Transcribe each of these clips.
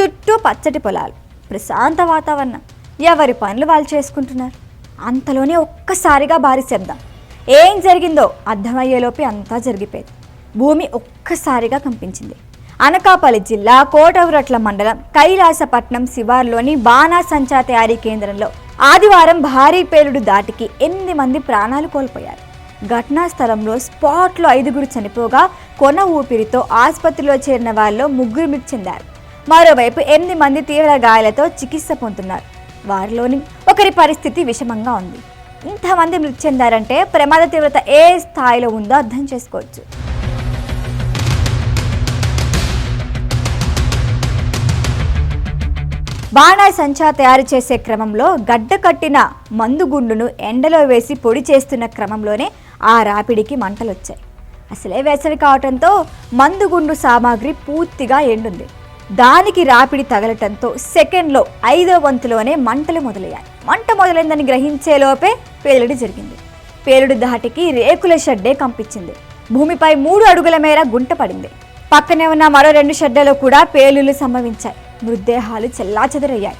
చుట్టూ పచ్చటి పొలాలు ప్రశాంత వాతావరణం. ఎవరి పనులు వాళ్ళు చేసుకుంటున్నారు? అంతలోనే ఒక్కసారిగా భారీ శబ్దం. ఏం జరిగిందో అర్థమయ్యేలోపే అంతా జరిగిపోయింది. భూమి ఒక్కసారిగా కంపించింది. అనకాపల్లి జిల్లా కోటవురట్ల మండలం కైలాసపట్నం శివార్లోని బాణాసంచా తయారీ కేంద్రంలో ఆదివారం భారీ పేలుడు దాటికి ఎనిమిది మంది ప్రాణాలు కోల్పోయారు. ఘటనా స్థలంలో స్పాట్లో ఐదుగురు చనిపోగా కొన ఊపిరితో ఆసుపత్రిలో చేరిన వారిలో ముగ్గురు మృతి చెందారు. మరోవైపు ఎనిమిది మంది తీవ్ర గాయాలతో చికిత్స పొందుతున్నారు. వారిలోని ఒకరి పరిస్థితి విషమంగా ఉంది. ఇంతమంది మృతి చెందారంటే ప్రమాద తీవ్రత ఏ స్థాయిలో ఉందో అర్థం చేసుకోవచ్చు. బాణా సంచా తయారు చేసే క్రమంలో గడ్డ కట్టిన మందుగుండును ఎండలో వేసి పొడి చేస్తున్న క్రమంలోనే ఆ రాపిడికి మంటలు వచ్చాయి అసలే వేసవి కావటంతో మందుగుండు సామాగ్రి పూర్తిగా ఎండుంది. దానికి రాపిడి తగలటంతో సెకండ్లో ఐదో వంతులోనే మంటలు మొదలయ్యాయి. మంట మొదలైందని గ్రహించేలోపే పేలుడు జరిగింది. పేలుడు ధాటికి రేకుల షెడ్డే కంపించింది. భూమిపై మూడు అడుగుల మేర గుంట పడింది. పక్కనే ఉన్న మరో రెండు షెడ్లలో కూడా పేలులు సంభవించాయి. మృతదేహాలు చెల్లాచెదరయ్యాయి.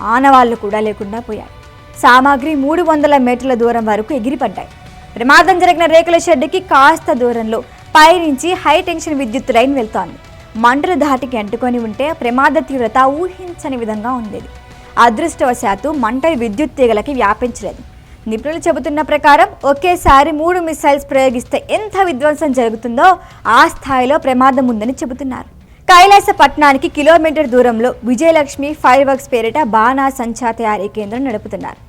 ఆనవాళ్ళు కూడా లేకుండా పోయాయి. సామాగ్రి మూడు వందల మీటర్ల దూరం వరకు ఎగిరిపడ్డాయి. ప్రమాదం జరిగిన రేకుల షెడ్డుకి కాస్త దూరంలో పైనుంచి హై టెన్షన్ విద్యుత్ లైన్ వెళ్తోంది. మంటలు ధాటికి అంటుకొని ఉంటే ప్రమాద తీవ్రత ఊహించని విధంగా ఉండేది. అదృష్టవశాత్తు మంట విద్యుత్ తీగలకి వ్యాపించలేదు. నిపుణులు చెబుతున్న ప్రకారం ఒకేసారి మూడు మిసైల్స్ ప్రయోగిస్తే ఎంత విధ్వంసం జరుగుతుందో ఆ స్థాయిలో ప్రమాదం ఉందని చెబుతున్నారు. కైలాస పట్టణానికి కిలోమీటర్ దూరంలో విజయలక్ష్మి ఫైర్ వర్క్స్ పేరిట బాణా సంచా తయారీ కేంద్రం నడుపుతున్నారు.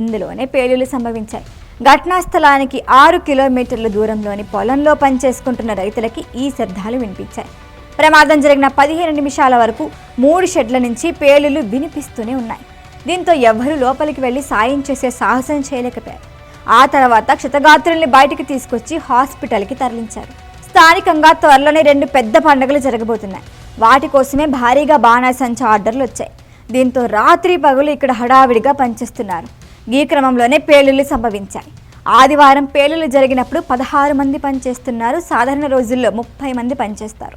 ఇందులోనే పేలులు సంభవించాయి. ఘటనా స్థలానికి ఆరు కిలోమీటర్ల దూరంలోని పొలంలో పనిచేసుకుంటున్న రైతులకి ఈ శబ్దాలు వినిపించాయి. ప్రమాదం జరిగిన పదిహేను నిమిషాల వరకు మూడు షెడ్ల నుంచి పేలులు వినిపిస్తూనే ఉన్నాయి. దీంతో ఎవ్వరూ లోపలికి వెళ్ళి సాయం చేసే సాహసం చేయలేకపోయారు. ఆ తర్వాత క్షతగాత్రుల్ని బయటికి తీసుకొచ్చి హాస్పిటల్కి తరలించారు. స్థానికంగా త్వరలోనే రెండు పెద్ద పండుగలు జరగబోతున్నాయి. వాటి కోసమే భారీగా బాణాసంచ ఆర్డర్లు వచ్చాయి. దీంతో రాత్రి పగులు ఇక్కడ హడావిడిగా పనిచేస్తున్నారు. ఈ క్రమంలోనే పేలుళ్ళు సంభవించాయి. ఆదివారం పేలులు జరిగినప్పుడు పదహారు మంది పనిచేస్తున్నారు. సాధారణ రోజుల్లో ముప్పై మంది పనిచేస్తారు.